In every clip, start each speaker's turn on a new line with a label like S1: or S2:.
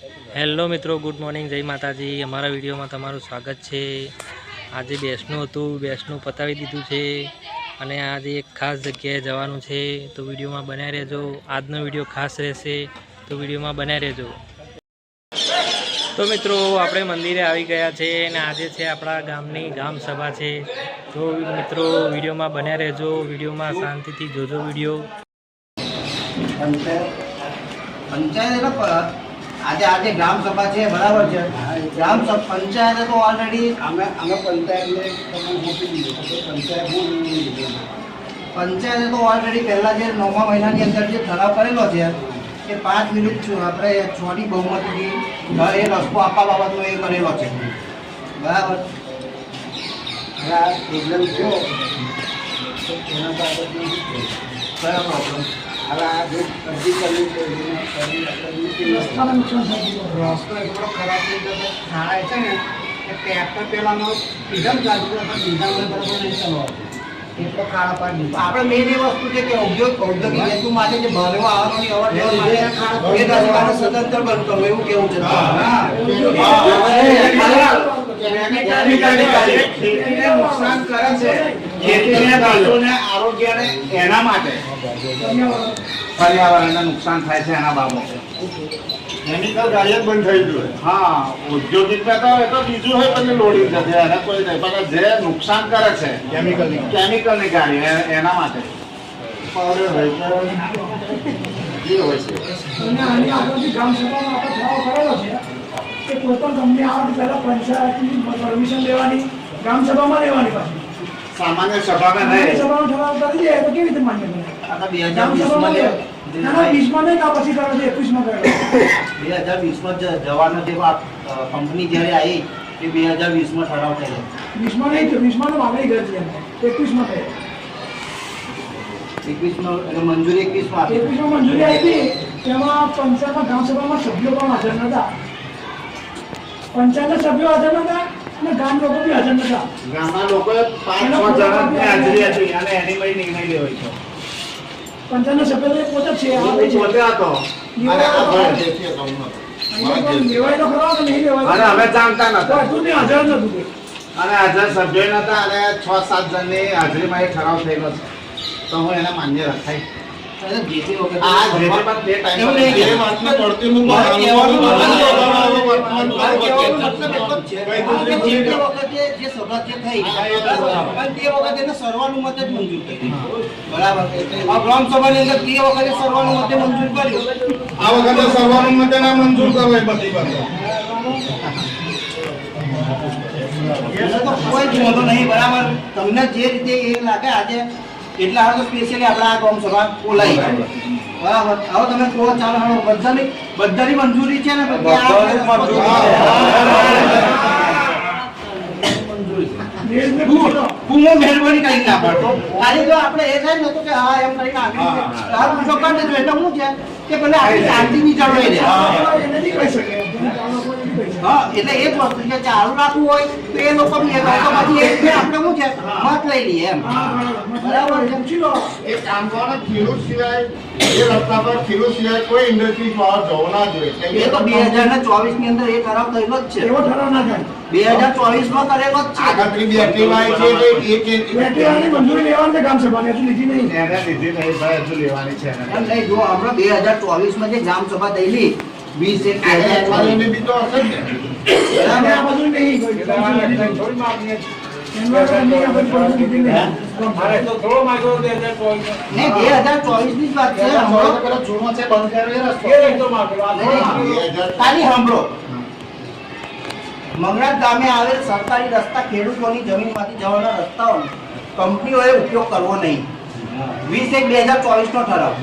S1: Hello મિત્રો, good morning, જય માતાજી. અમારા વિડીયોમાં તમારું સ્વાગત છે. આજે બેસનું હતું, બેસનું પતાવી દીધું છે અને આજે એક ખાસ જગ્યાએ જવાનું છે. તો વિડીયોમાં બનાવી રહેજો. આજનો વીડિયો ખાસ રહેશે, તો વિડીયોમાં બનાવી રહેજો. તો મિત્રો, આપણે મંદિરે આવી ગયા છે અને આજે છે આપણા ગામની ગામ સભા છે. તો મિત્રો, વિડીયોમાં બન્યા રહેજો. વિડીયોમાં શાંતિથી જોજો વીડિયો.
S2: પંચાયત એટલે આજે આજે ગ્રામ સભા છે બરાબર છે? ગ્રામ પંચાયતે તો ઓલરેડી
S3: અમે અમે પંચાયતને સોંપી દીધું પંચાયત હું
S2: પંચાયતે તો ઓલરેડી પહેલાં જે નવમા મહિનાની અંદર જે ઠરાવ કરેલો છે કે પાંચ મિનિટ છું આપણે છોડી બહુમતીથી એ રસ્તો આપવા બાબતનો એ કરેલો છે. બરાબર?
S3: હવે આ પ્રોબ્લેમ થયો. એના બાબતનું
S2: કયો પ્રોબ્લેમ
S3: હવે આ જે અરજી કરવી
S2: રસ્તો એટલો ખરાબ થઈ ગયો છે ખાડાય છે ને એ ટ્રેક્ટર પેલાનો એકદમ ચાલતું પણ બીજા બરાબર નહીં ચલાવતું એટલો ખાડા પાડી આપણે મેઇન એ વસ્તુ છે કે ઔદ્યોગિક ઔદ્યોગિક હેતુ માટે જે ભાડો આવવાની એ રસ્તાને સદંતર બંધ કરવો એવું કેવું છે?
S3: ખેતીને નુકસાન કરે છે. ખેતીને પશુને આરોગ્યને એના માટે. પર્યાવરણને નુકસાન થાય છે એના બાબતે.
S4: કેમિકલ ગાડી જ બંધ થઈ ગયું
S3: હા. ઔદ્યોગિક તો એ તો બીજું હોય પછી લોડિંગ થશે એને કોઈ નહીં. પણ જે નુકસાન કરે છે
S4: કેમિકલની
S3: કેમિકલની ગાડી એના માટે.
S4: પાવડર હોય
S3: જે હોય છે.
S5: સભામાં કોઈ પણ કંપની આવે પહેલા પંચાયતની પરમિશન લેવાની ગ્રામ સભામાં લેવાની પાછી.
S3: સામાન્ય સભામાં નહીં.
S5: સભાનો ઠરાવ કરી દે તો કેવી રીતે માન્ય
S2: બે હજાર વીસમાં બે હજાર વીસમાં જવાનો જે કંપની જ્યારે આવી એ બે હજાર વીસમાં ઠરાવ થયેલો.
S5: વીસમાં નહીં વીસમાં માગણી કરી હતી એકવીસમાં થયો
S2: એકવીસમાં એટલે મંજૂરી એકવીસમાં
S5: એકવીસમાં મંજૂરી આપી તેમાં પંચાયતમાં ગ્રામસભામાં સભ્યો પણ હાજર નહોતા. પંચાયતના સભ્યો હાજર નહોતા અને ગામ લોકો બી હાજર નહોતા.
S3: ગામના લોકોએ પાંચ છ જણા હાજરી હતી અને એની પછી નિર્ણય લેવાય છે.
S5: પંચાયતના સભ્ય તો પોતે જ છે આ છે
S3: પોતે હતો. અને આ ભાઈ.
S5: લેવાય તો ખરો કે નહીં લેવાય
S3: અને અમે જાણતા નતા.
S5: હતું નહીં હાજર જ નહોતું કોઈ.
S3: અને હાજર સભ્ય નતા અને છ સાત જણની હાજરીમાં એ ઠરાવ થયેલો છે. તો હું
S2: જ વખતે
S3: જે
S2: સભા થઈ પણ તે વખતે એને સર્વાનુમતે જ મંજૂર કરી બરાબર આ સભાની અંદર તે વખતે સર્વાનુમતે મંજૂર કર્યું.
S4: આ વખતે સર્વાનુમતે ના મંજૂર કરો એ બધી
S2: કોઈ જ વાંધો નહીં બરાબર. તમને જે રીતે એ લાગે આજે એટલે તો સ્પેશિયલી આપણે આ ગ્રામ સભા બોલાવી. બરાબર તમે કહો ચાલો હવે બધાની બધાની મંજૂરી છે ને પછી આ
S5: દેશને પૂછી લો.
S2: પૂમો મહેરબાની કરી ના પડતો ખાલી જો આપણે એ થાય ને તો કે હા એમ કરીને આગળ આ પૂછો એટલે શું છે કે ભલે આપણી શાંતિ ની જળવાઈ રહે. હા એટલે એ જ વસ્તુ છે ચાલુ રાખવું હોય તો એ લોકો પછી આપણે શું છે મત લઈ લઈએ એમ
S5: બરાબર.
S2: સમજી છે.
S5: લો.
S4: એ કામ કરો ખેડૂત સિવાય એ રસ્તા પર ખેડૂત સિવાય કોઈ ઇન્ડસ્ટ્રી બહાર જવો ના જોઈએ.
S2: એ તો બે હજાર ને ચોવીસની અંદર એ ઠરાવ થયેલો જ છે.
S5: એવો ઠરાવ ના થાય.
S2: બે હજાર ચોવીસમાં કરેલો જ
S4: આ
S2: છે
S4: ખતરી બેટરીમાં છે કે એક એક
S5: મંજૂરી લેવાની છે ગ્રામ સભાની હજુ લીધી નહીં.
S3: એને લીધી નહીં ભાઈ હજુ લેવાની છે
S2: એમ નહીં જો હમણાં બે હજાર ચોવીસમાં જે ગ્રામ સભા થયેલી વીસ એક બે હજાર ચોવીસ.
S4: બી હશે ને.
S5: આ બધું નહીં.
S2: મંગળાજ ગામે આવેલ સરકારી રસ્તા ખેડૂતોની જમીનમાંથી જવાના રસ્તાઓ કંપનીઓએ ઉપયોગ કરવો નહીં. વીસ એક બે હજાર ચોવીસ નો ઠરાવ.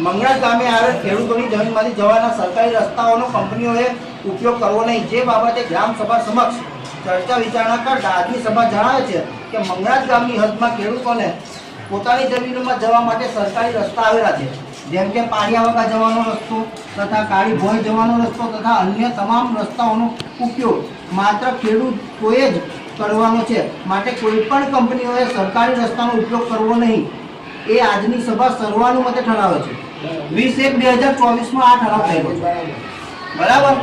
S2: મંગળા ગામે આવેલ ખેડૂતોની જમીનમાંથી જવાના સરકારી રસ્તાઓનો કંપનીઓએ ઉપયોગ કરવો નહીં. જે બાબતે ગ્રામ સભા સમક્ષ ચર્ચા વિચારણા કરતા આજની સભા જણાવે છે કે મંગળાજ ગામની હદમાં ખેડૂતોને પોતાની જમીનોમાં જવા માટે સરકારી રસ્તા આવેલા છે. જેમ કે પાળિયાવાગા જવાનો રસ્તો તથા કાળી ભોય જવાનો રસ્તો તથા અન્ય તમામ રસ્તાઓનો ઉપયોગ માત્ર ખેડૂતોએ જ કરવાનો છે. માટે કોઈ પણ કંપનીઓએ સરકારી રસ્તાનો ઉપયોગ કરવો નહીં. એ આજની સભા સર્વાનુમતે ઠરાવે છે. વીસ એક બે હજાર ચોવીસમાં આ ઠરાવ થયેલો છે. બરાબર?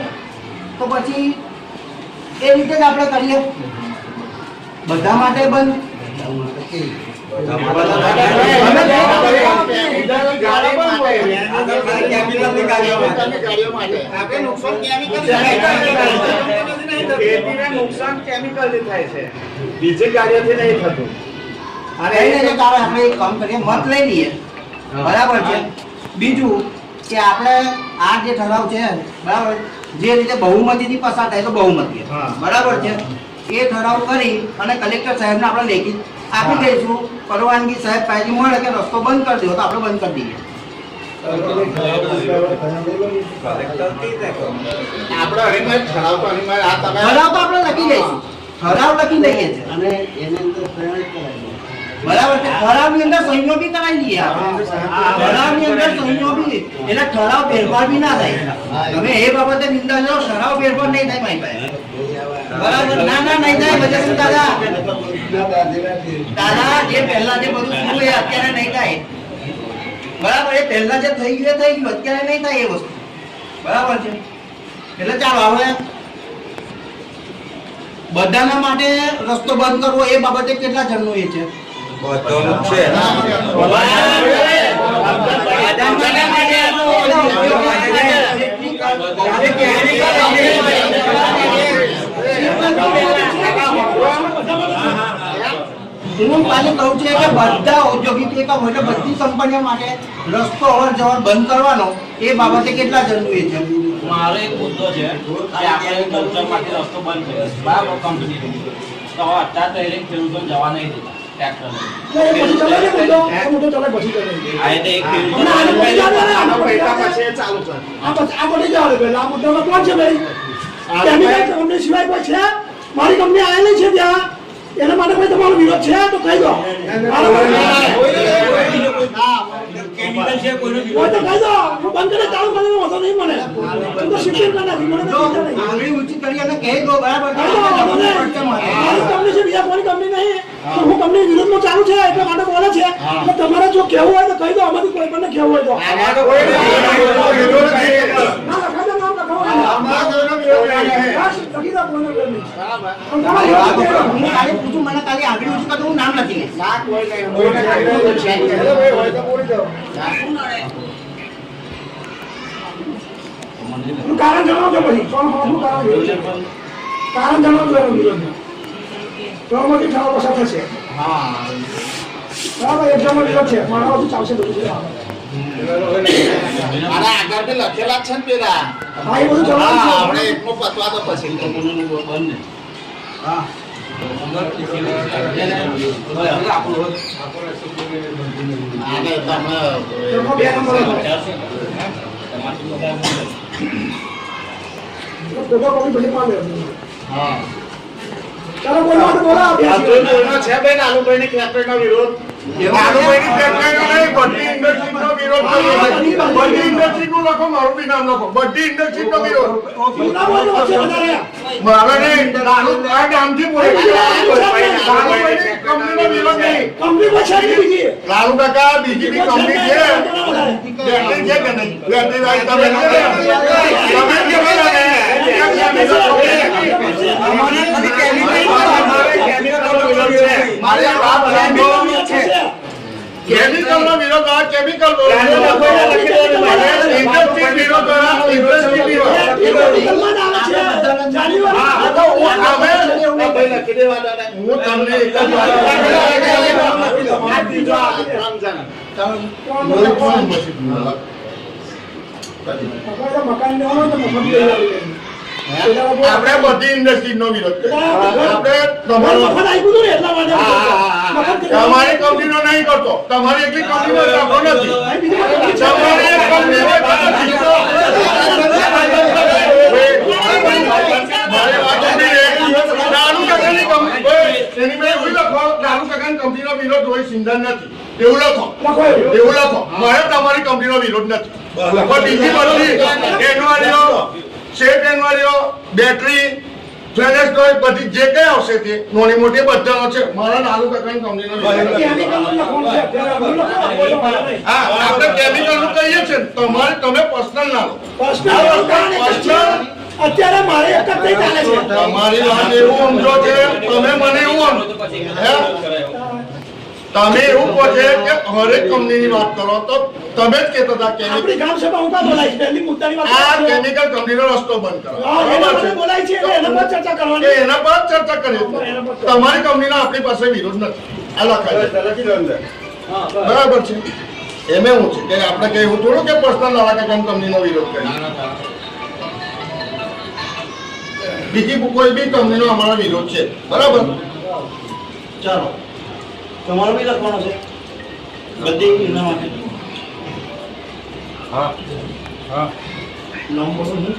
S2: તો પછી એ રીતે જ આપણે કરીએ. બધા માટે બંધ.
S3: નુકસાન કેમિકલથી થાય છે? બીજે કાર્યથી નહીં થતું.
S2: અને એને આપણે એક કામ કરીએ મત લઈ લઈએ. બરાબર છે? બીજું કે આપણે આ જે ઠરાવ છે બરાબર? જે રીતે બહુમતીથી પસાર થાય તો બહુમતી. બરાબર છે? એ ઠરાવ કરી અને કલેક્ટર સાહેબને આપણે લેખિત આપી. દઈશું. પરવાનગી સાહેબ પાસેથી મળે કે રસ્તો બંધ કરી દો તો આપણે બંધ કરી દઈએ.
S3: આપણે ઠરાવ
S2: આપણે લખી દઈશું. ઠરાવ લખી દઈએ છીએ.
S6: અને એની અંદર
S2: બરાબર છે? ઠરાવની અંદર સહીઓ બી કરાવી લઈએ. ઠરાવની અંદર સહીઓ બી. એટલે ઠરાવ ફેરફાર બી ના થાય. તમે એ બાબતે નિંદા જો ઠરાવ ફેરફાર નહીં થાય મારી પાસે. બરાબર? ના ના નહીં થાય. પછી શું દાદા? દાદા જે પહેલા જે બધું થયું એ અત્યારે નહીં થાય. બરાબર? એ પહેલા જે થઈ ગયું થઈ ગયું. અત્યારે નહીં થાય એ વસ્તુ. બરાબર છે? એટલે ચાલો હવે બધાના માટે રસ્તો બંધ કરવો એ બાબતે કેટલા જણનું એ છે? હું ખાલી કહું છું કે બધા ઔદ્યોગિક એકમ એટલે બધી કંપનીઓ માટે રસ્તો અવર જવર બંધ કરવાનો એ બાબતે કેટલા જરૂરી છે?
S7: મારો એક મુદ્દો છે કે આપણે કલ્ચર માટે રસ્તો બંધ કર્યો બરાબર કંપની તો અત્યારે તો એને ખેડૂતોને જવા નહીં દેતા.
S5: છે
S3: છે
S5: છે કેમિકલ છે? મારી કંપની આવેલી છે ત્યાં. એના માટે કોઈ તમારો વિરોધ છે? તો કહી દો. મારો કોઈ તો કહી દો હું બંધ કરે ચાલુ કરીને વાંધો નહીં મને. હું તો શિફ્ટિંગ કરી નાખી મને તો
S2: આંગળી ઊંચી કરી અને કહી દો બરાબર?
S5: કહી દો, વાંધો મારી કંપની છે બીજા કોઈ કંપની નહીં. તો હું તમને વિરોધમાં ચાલુ છે એટલા માટે બોલે છે. એટલે તમારે જો કહેવું હોય તો કહી દો અમારી કોઈ પણ કહેવું હોય તો. કારણ જણાવજો પછી. કારણ જણાવજો. એનું વિરોધનું. તો આમાંથી પસાર થશે
S3: હા
S5: બરાબર એક્ઝામ છે. મારા બધું ચાલશે બધું છે.
S3: અને આગળ બી લખેલા જ છે ને પેલા.
S5: હા એ બધું
S3: જવાનું
S5: ચાલવાનું
S3: આપણે
S5: છે
S3: પતવા તો પછી.
S7: બંધ ને
S2: હા
S3: હા.
S5: ચાલો બોલો બોલો
S3: આપણે બોલનો છે બેન આલુભાઈની ફેક્ટરીનો વિરોધ.
S4: લાલુભાઈની ફેક્ટરીનો નહીં, બધી ઇન્ડસ્ટ્રીનો વિરોધ બધી ઇન્ડસ્ટ્રીનું લખો, મારું બી નામ લખો. બધી ઇન્ડસ્ટ્રીનો વિરોધ.
S5: ના બોલો વચ્ચે વધારે.
S4: મારે નહીં, લાલુ- આ ગામથી બોલે. કંપનીનો વિરોધ નહીં.
S5: કંપની બીજી.
S4: લાલુ કાકા બીજી બી કંપની છે. બેટરી કે નહીં? તમે તમે
S2: અમારે
S3: છે
S4: મારી વાત સાંભળો.
S5: છે
S4: કેમિકલનો વિરોધ આ કેમિકલ બોલો. ઇન્ડસ્ટ્રી વિરોધ આ ઇન્ડસ્ટ્રી વિરોધ હા, તમને એક જ
S5: આપણે મકાન લેવાનું તો મફત
S4: આપણે બધી ઇન્ડસ્ટ્રી નો વિરોધ કરીએ. આપણે
S5: તમારે ને
S4: નહીં કરતો. રાખો નથી. કંપની કંપની કંપનીનો વિરોધ હોય સિંધન નથી. એવું લખો.
S5: એવું.
S4: લખો. મારે તમારી કંપનીનો વિરોધ નથી. પણ બીજી બધી શેઠ એનવારીઓ બેટરી પછી બધી જે કઈ આવશે તે. નાની મોટી બધાનો છે. મારા નાલુ કાકાની કંપનીનો
S5: હું
S4: આપણે કેમિકલનું કહીએ છે તમારે તમે પર્સનલ ના લો.
S5: પર્સનલ. અત્યારે મારે એક જ ચાલે છે.
S4: તમારી વાત એવું સમજો છે તમે મને એવું હે? તમે એવું કહો છે કે હરેક કંપનીની વાત કરો તો તમે જ કહેતા હતા કે
S5: આપણી ગ્રામ સભા હું બોલાય છે પહેલી મુદ્દાની વાત
S4: આ કેમિકલ કંપનીનો રસ્તો બંધ કરો. બરાબર છે?
S5: બોલાય છે એટલે એના પર ચર્ચા
S4: કરવાની.
S5: કરવાની
S4: એના પર ચર્ચા કરી તમારી કંપનીનો આપણી પાસે વિરોધ નથી. આ લખાય છે. બરાબર છે. એમે હું છે. કે આપણે કઈ એવું થોડું કે પર્સનલ લાલા કાકાની કંપનીનો વિરોધ કરીએ. બીજી કોઈ બી કંપનીનો અમારો વિરોધ છે. બરાબર?
S2: ચાલો. તમારો બી લખવાનો છે? બધી એના માટે. નામ બોલો ને.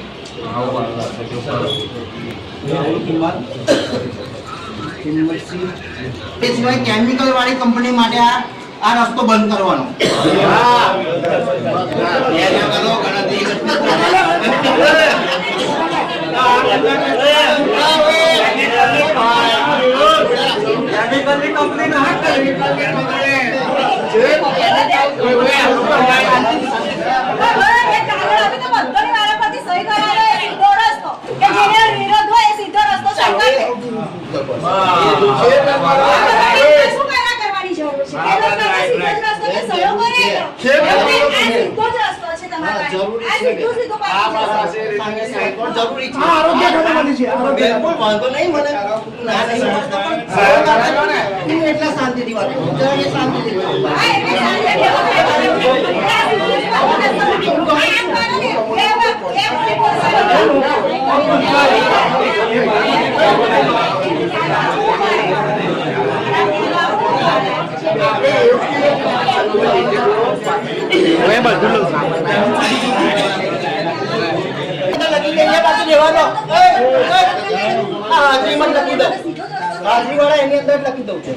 S2: રાહુલ કુમાર એ સિવાય કેમિકલ વાળી કંપની માટે આ આ રસ્તો બંધ કરવાનો. જરૂરી છે.
S5: આરોગ્ય ખાતામાંથી છે.
S2: બિલકુલ વાંધો નહીં મને. ના નહીં સમજતો પણ સહયોગ આપે ને, એટલા શાંતિથી વાત કરું શાંતિથી લખી દો એની અંદર લખી દઉં છું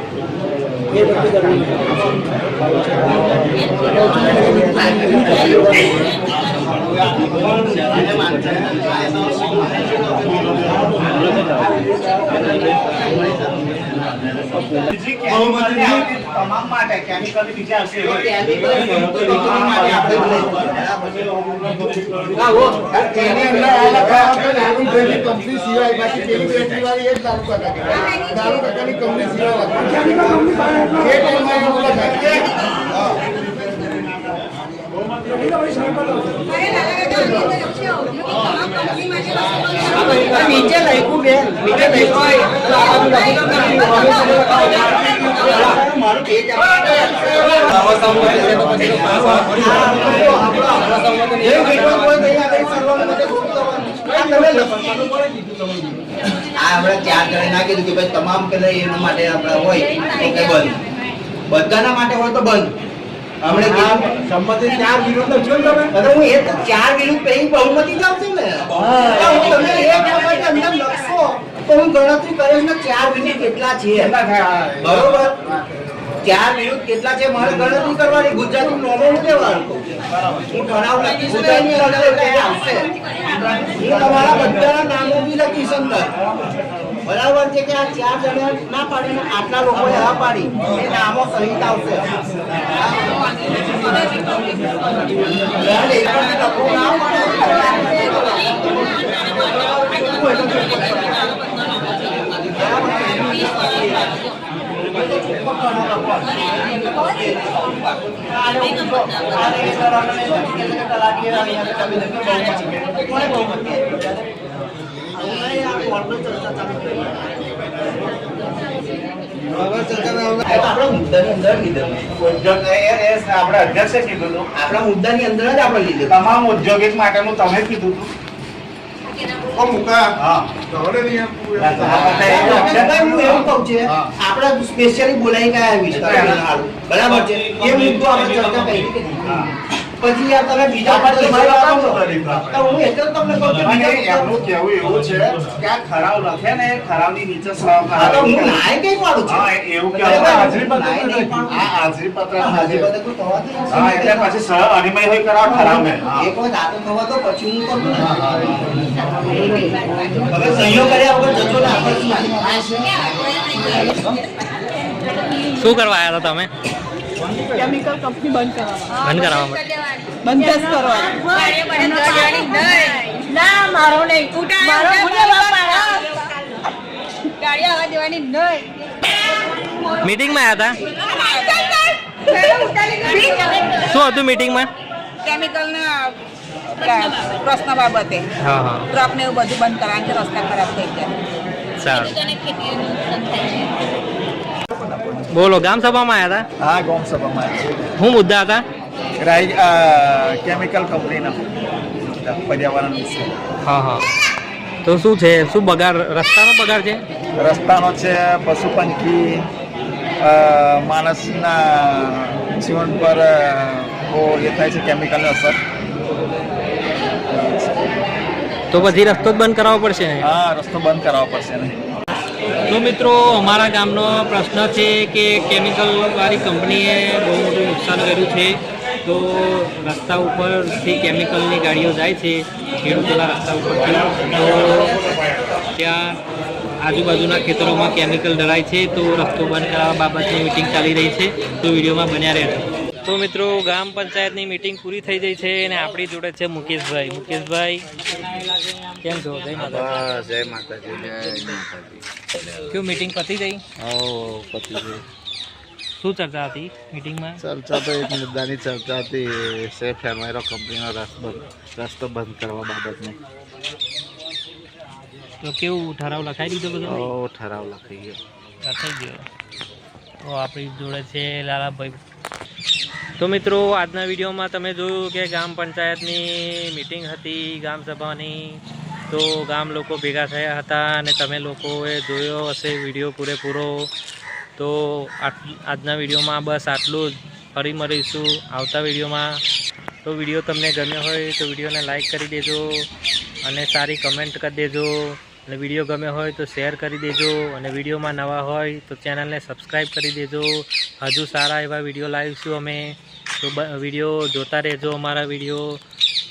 S2: તમામ માટે કેમિકલ બીજા આવશે
S4: એની સિવાય બાકી પેલી બેટરીવાળી એ જ લાલુ કાકા કંપની સિવાય લખાય. એ.
S2: નીચે લખ્યું બેન નીચે લખ્યું આપણે ચાર જણે ના કીધું કે ભાઈ તમામ પેલા એના માટે આપણે હોય તો કે બંધ. બધાના માટે હોય તો બંધ. હમણે સંમતિ ચાર વિરુદ્ધ લખજો ને તમે? અરે હું એ તો ચાર વિરુદ્ધ પેલી બહુમતી જ આવશે ને. હું. તમે એક નંબરની અંદર લખશો તો હું ગણતરી કરીશ ને ચાર વિરુદ્ધ કેટલા છે. બરોબર? ચાર વિરુદ્ધ કેટલા છે, મારે ગણતરી કરવાની, ગુજરાતી નોમો હું લેવાનું હું ઠરાવ લખીશ ને એની અંદર આવશે? હું તમારા બધાના નામો બી લખીશ અંદર. બરાબર છે કે આ ચાર જણા ના પાડી ને આટલા લોકોએ હા પાડી, એ નામો સહિત આવશે. ના લીધેલું
S3: આપણે અધ્યક્ષે કીધું હતું
S2: આપણા મુદ્દાની અંદર જ આપણે લીધું.
S3: તમામ ઔદ્યોગિક માટેનું તમે કીધું હતું. હા.
S2: સ્પેશિયલી બોલાવી ગયા વિસ્તાર બરાબર છે. એ મુદ્દો આપણે ચર્ચા કરી. કે નહીં?
S3: હા.
S2: પછી યાર તમે બીજા હું એટલે તમને કહું છું
S3: અને એમનું કહેવું એવું છે કે આ લખે ને એ નીચે સહ
S2: હા, હું નાય કઈ પાડું છું
S3: એવું
S2: હાજરી.
S3: આ હાજરી
S2: હાજરી તો
S3: હા એટલે પછી સહ અનિમય હોય કરાવો ઠરાવને હા.
S2: એક વખત આ થવા દો, પછી હું કરું હવે સહીઓ કર્યા વગર જજો ને
S1: શું કરવા આવ્યા હતા તમે
S8: કેમિકલ કંપની બંધ કરવા
S1: બંધ કરવા
S8: બંધ જ કરવા
S9: ના મારો નહીં.
S8: મારો
S9: ગાડી આવવા દેવાની નહીં.
S1: મીટિંગમાં આવ્યા હતા? શું હતું મીટિંગમાં
S8: કેમિકલના પ્રશ્ન બાબતે.
S1: હા હા.
S8: ટ્રક ને એવું બધું બંધ કરવાનું છે રસ્તા ખરાબ થઈ ગયા.
S1: સારું. બોલો ગામ સભામાં આવ્યા હતા?
S3: હા ગામ સભામાં
S1: શું મુદ્દા હતા?
S3: કેમિકલ કંપનીના પર્યાવરણ વિશે
S1: હા હા. તો શું છે? શું બગાડ રસ્તાનો બગાડ છે?
S3: રસ્તાનો છે પશુ પંખી માણસના જીવન પર બહુ એ થાય છે કેમિકલની અસર.
S1: તો પછી રસ્તો જ બંધ કરાવવો પડશે
S3: હા રસ્તો બંધ કરાવવો પડશે
S1: તો મિત્રો અમારા ગામનો પ્રશ્ન છે કે કેમિકલ વાળી કંપનીએ બહુ મોટું નુકસાન કર્યું છે. તો રસ્તા ઉપરથી કેમિકલની ગાડીઓ જાય છે ખેડૂતોના રસ્તા ઉપરથી તો ત્યાં આજુબાજુના ખેતરોમાં કેમિકલ ડરાય છે તો રસ્તો બંધ કરાવવા બાબતની મિટિંગ ચાલી રહી છે તો વિડીયોમાં બન્યા રહેજો. તો મિત્રો ગ્રામ પંચાયતની મિટિંગ પૂરી થઈ ગઈ છે અને આપણી જોડે છે મુકેશભાઈ. મુકેશભાઈ કેમ છો? જય માતા
S3: જય માતાજી જય માતાજી.
S1: કયું મિટિંગ પતી ગઈ?
S3: પતી પતિ
S1: શું ચર્ચા હતી મિટિંગમાં?
S3: ચર્ચા તો એક મુદ્દાની ચર્ચા હતી સેફ એરમાયરો કંપનીનો રસ્તો રસ્તો બંધ કરવા બાબતની.
S1: તો કેવું ઠરાવ લખાઈ દીધો બધો
S3: ઓ ઠરાવ લખાઈ ગયો.
S1: લખાઈ ગયો. તો આપણી જોડે છે લાલાભાઈ. તો મિત્રો આજના વિડીયોમાં તમે જોયું કે ગ્રામ પંચાયતની મિટિંગ હતી ગામ સભાની. તો ગામ લોકો ભેગા થયા હતા અને તમે લોકોએ જોયો હશે વીડિયો પૂરેપૂરો. તો આજના વિડીયોમાં બસ આટલું જ. ફરી મળીશું આવતા વિડીયોમાં. તો વીડિયો તમને ગમ્યો હોય તો વિડીયોને લાઈક કરી દેજો અને સારી કમેન્ટ કરી દેજો. અને વીડિયો ગમ્યો હોય તો શેર કરી દેજો. અને વિડીયોમાં નવા હોય તો ચેનલને સબસ્ક્રાઈબ કરી દેજો. હજુ સારા એવા વીડિયો લાવીશું અમે. તો વીડિયો જોતા રહેજો અમારા વીડિયો.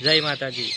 S1: જય માતાજી.